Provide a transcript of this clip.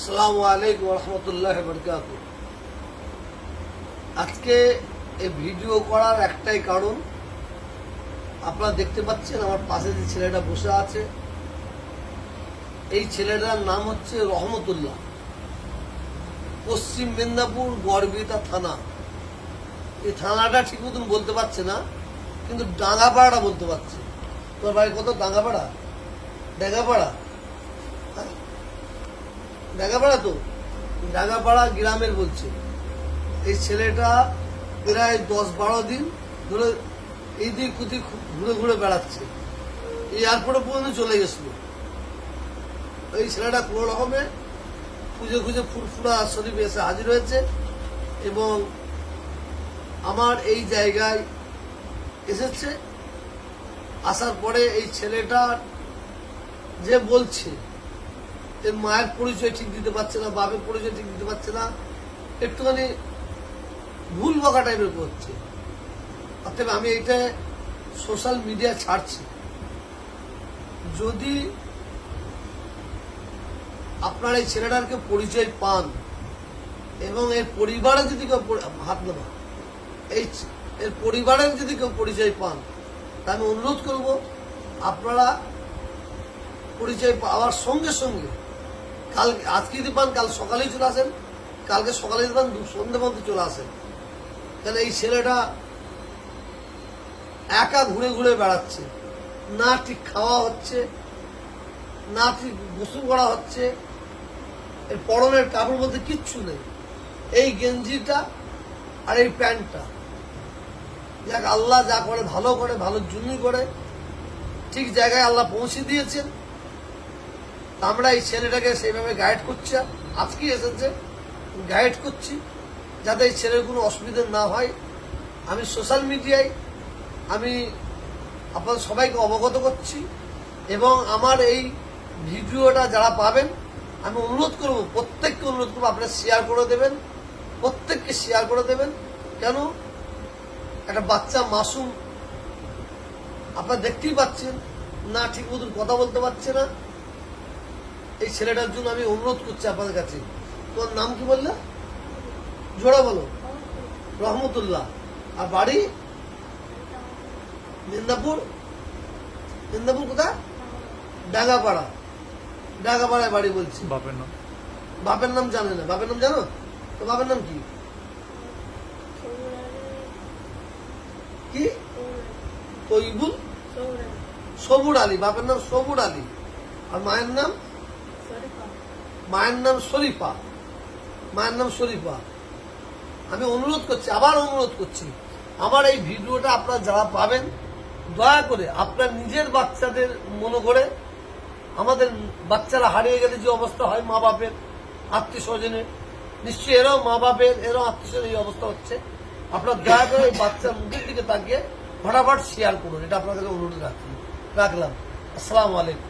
আসসালামু আলাইকুম রহমতুল্লাহ বরকাত আজকে এই ভিডিও করার একটাই কারণ, আপনারা দেখতে পাচ্ছেন আমার পাশে যে ছেলেটা বসে আছে, এই ছেলেটার নাম হচ্ছে রহমতুল্লাহ। পশ্চিম মেদিনীপুর গড়বিতা থানা। এই থানাটা ঠিক মতন বলতে পারছে না, কিন্তু ডাঙ্গাপাড়াটা বলতে পারছে। তোর বাড়ি কত? ডাঙ্গাপাড়া? ডাঙ্গাপাড়া? ডাঙ্গাপাড়া তো? ডাঙ্গাপাড়া গ্রামের বলছে। এই ছেলেটা প্রায় দশ বারো দিন ধরে এই দিক ওদিক ঘুরে ঘুরে বেড়াচ্ছে। এই এয়ারপোর্টে পর্যন্ত চলে গেছিল। এই ছেলেটা কোনো রকমে খুঁজে খুঁজে ফুরফুরা শরীফে এসে হাজির হয়েছে এবং আমার এই জায়গায় এসেছে। আসার পরে এই ছেলেটা যে বলছে এর মায়ের পরিচয় ঠিক দিতে পারছে না, বাপের পরিচয় ঠিক দিতে পারছে না, একটুখানি ভুল বকা টাইপের করছে অর্থাৎ আমি এটা সোশ্যাল মিডিয়া ছাড়ছি। যদি আপনার এই ছেলেটারকে পরিচয় পান এবং এর পরিবারে যদি কেউ হাত নেবা এই এর পরিবারের যদি কেউ পরিচয় পান, তা আমি অনুরোধ করব আপনারা পরিচয় পাওয়ার সঙ্গে সঙ্গে কাল, আজকে যদি পান, কাল সকালেই চলে আসেন। কালকে সকালে যদি পান সন্ধ্যে মধ্যে চলে আসেন। তাহলে এই ছেলেটা একা ঘুরে ঘুরে বেড়াচ্ছে। না ঠিক খাওয়া হচ্ছে না ঠিক গোসল করা হচ্ছে, এর পরনের কাপড় বলতে কিচ্ছু নেই। এই গেঞ্জিটা আর এই প্যান্টটা। যাক, আল্লাহ যা করে, ভালো করে ভালোর জন্যই করে, ঠিক জায়গায় আল্লাহ পৌঁছে দিয়েছেন। আমরা এই ছেলেটাকে সেইভাবে গাইড করছি আজকে এসেছে গাইড করছি, যাতে এই ছেলের কোনো অসুবিধা না হয়। আমি সোশ্যাল মিডিয়ায় আমি আপনার সবাইকে অবগত করছি, এবং আমার এই ভিডিওটা যারা পাবেন, আমি অনুরোধ করব, প্রত্যেককে অনুরোধ করব, আপনারা শেয়ার করে দেবেন, প্রত্যেককে শেয়ার করে দেবেন। কেন? একটা বাচ্চা মাসুম, আপনারা দেখতেই পাচ্ছেন, না ঠিক মতন কথা বলতে পারছে না। এই ছেলেটার জন্য আমি অনুরোধ করছি আপনাদের কাছে। তোমার নাম কি বললে? জোড়া বলো। রহমতুল্লাহ। আর বাড়ি? মেদিনীপুর? মেদিনীপুর কোথায়? ডাঙ্গাপাড়া। ডাঙ্গাপাড়ায় বাড়ি বলছি। বাপের নাম। বাপের নাম জানে না। বাপের নাম জানো? তো বাপের নাম কি? কি? তৈবুল? সবুর আলী। বাপের নাম সবুর আলী। আর মায়ের নাম? মায়ের নাম শরীফা। মায়ের নাম শরীফা। আমি অনুরোধ করছি, আবার অনুরোধ করছি, আমার এই ভিডিওটা আপনারা যারা পাবেন, দয়া করে আপনার নিজের বাচ্চাদের মনে করে, আমাদের বাচ্চারা হারিয়ে গেলে যে অবস্থা হয় মা বাপের আত্মীয় স্বজনের, নিশ্চয়ই এরাও মা বাপের, এরাও আত্মীয় স্বজনের এই অবস্থা হচ্ছে। আপনার দয়া করে এই বাচ্চার মুখের দিকে তাকিয়ে ফটাফট শেয়ার করুন, এটা আপনাদের অনুরোধ রাখছি রাখলাম। আসসালামু আলাইকুম।